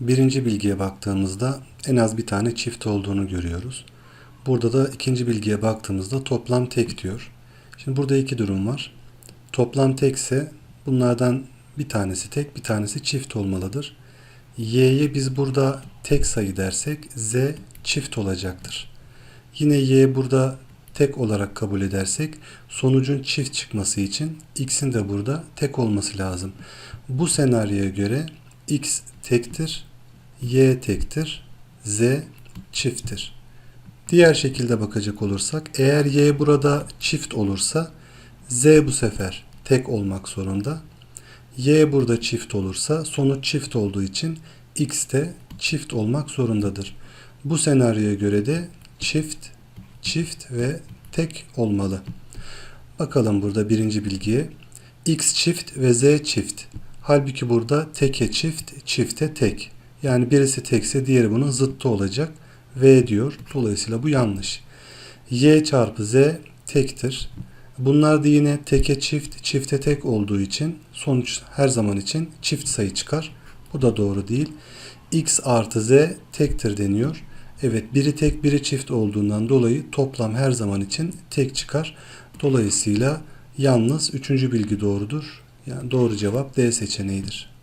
birinci bilgiye baktığımızda en az bir tane çift olduğunu görüyoruz. Burada da ikinci bilgiye baktığımızda toplam tek diyor. Şimdi burada iki durum var. Toplam tekse bunlardan bir tanesi tek bir tanesi çift olmalıdır. Y'ye biz burada tek sayı dersek Z çift olacaktır. Yine Y burada tek olarak kabul edersek sonucun çift çıkması için X'in de burada tek olması lazım. Bu senaryoya göre X tektir, Y tektir, Z çifttir. Diğer şekilde bakacak olursak eğer Y burada çift olursa Z bu sefer tek olmak zorunda. Y burada çift olursa sonuç çift olduğu için X de çift olmak zorundadır. Bu senaryoya göre de çift, çift ve tek olmalı. Bakalım burada birinci bilgiye. X çift ve Z çift. Halbuki burada teke çift, çifte tek. Yani birisi tekse diğeri bunun zıttı olacak. V diyor. Dolayısıyla bu yanlış. Y çarpı Z tektir. Bunlar da yine teke çift, çifte tek olduğu için sonuç her zaman için çift sayı çıkar. Bu da doğru değil. X artı Z tektir deniyor. Evet biri tek biri çift olduğundan dolayı toplam her zaman için tek çıkar. Dolayısıyla yalnız üçüncü bilgi doğrudur. Yani doğru cevap D seçeneğidir.